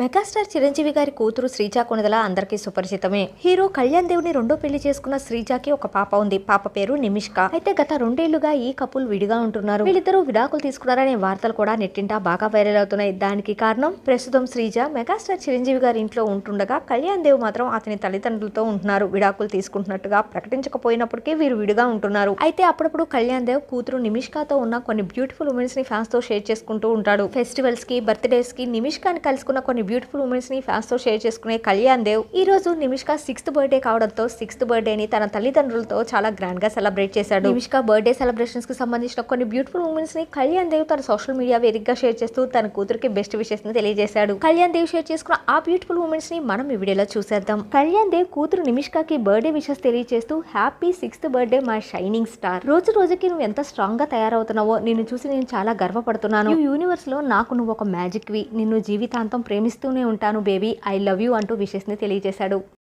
Megastar Chiranjeevi గారి కూతురు శ్రీజా కొనదల అందరికీ సుపరిచితమే. హీరో కళ్యాణ్ దేవుని రెండో పెళ్ళి చేసుకున్న శ్రీజాకి ఒక పాప ఉంది. పాప పేరు నిమిష్క. అయితే గత రెండేళ్ళుగా ఈ కపుల్ విడిగా ఉంటున్నారు. వీళ్ళిద్దరూ విడాకులు తీసుకున్నారనే వార్తలు కూడా నెట్టింటా బాగా వైరల్ అవుతున్నాయి. దానికి కారణం ప్రస్తుతం శ్రీజ మెగాస్టార్ చిరంజీవి గారి ఇంట్లో ఉంటుండగా కళ్యాణ్ దేవ్ మాత్రం అతని తల్లిదండ్రులతో ఉంటున్నారు. విడాకులు తీసుకుంటున్నట్టుగా ప్రకటించకపోయినప్పటికీ వీరు విడిగా ఉంటున్నారు. అయితే అప్పుడప్పుడు కళ్యాణ్ దేవ్ కూతురు నిమిష్కతో ఉన్న కొన్ని బ్యూటిఫుల్ ఉమెన్స్ని ఫ్యాన్స్తో షేర్ చేసుకుంటూ ఉంటాడు. ఫెస్టివల్స్కి బర్త్డేస్కి నిమిష్కాని కలుసుకున్న కొన్ని బ్యూటిఫుల్ ఉమెన్స్ని షేర్ చేసుకునే కళ్యాణ్ దేవ్ ఈ రోజు నిమిష్క సిక్స్త్ బర్త్డే కావడంతో సిక్స్త్ బర్త్డేని తన తల్లిదండ్రులతో చాలా గ్రాండ్గా సెలబ్రేట్ చేశాడు. నిమిష్క బర్త్డే సెలబ్రేషన్స్కి సంబంధించిన కొన్ని బ్యూటిఫుల్ ఉమెన్స్ని కళ్యాణ్ దేవ్ తన సోషల్ మీడియా వేదికగా షేర్ చేస్తూ తన కూతురికి బెస్ట్ విషెస్ని తెలియజేశాడు. కళ్యాణ్ దేవ్ షేర్ చేసుకున్న ఆ బ్యూటిఫుల్ ఉమెన్స్ని మనం ఈ వీడియోలో చూసేద్దాం. కళ్యాణ్ దేవ్ కూతురు నిమిష్కకి బర్త్డే విషెస్ తెలియజేస్తూ happy sixth birthday my shining star. రోజు రోజుకి నువ్వు ఎంత స్ట్రాంగ్గా తయారవుతున్నావో నిన్ను చూసి నేను చాలా గర్వపడుతున్నాను. యూనివర్స్లో నాకు నువ్వు ఒక మ్యాజిక్వి. నిన్ను జీవితాంతం ప్రేమిస్తాను ఉంటాను బేబీ. ఐ లవ్ యూ అంటూ విషెస్ని తెలియజేశాడు.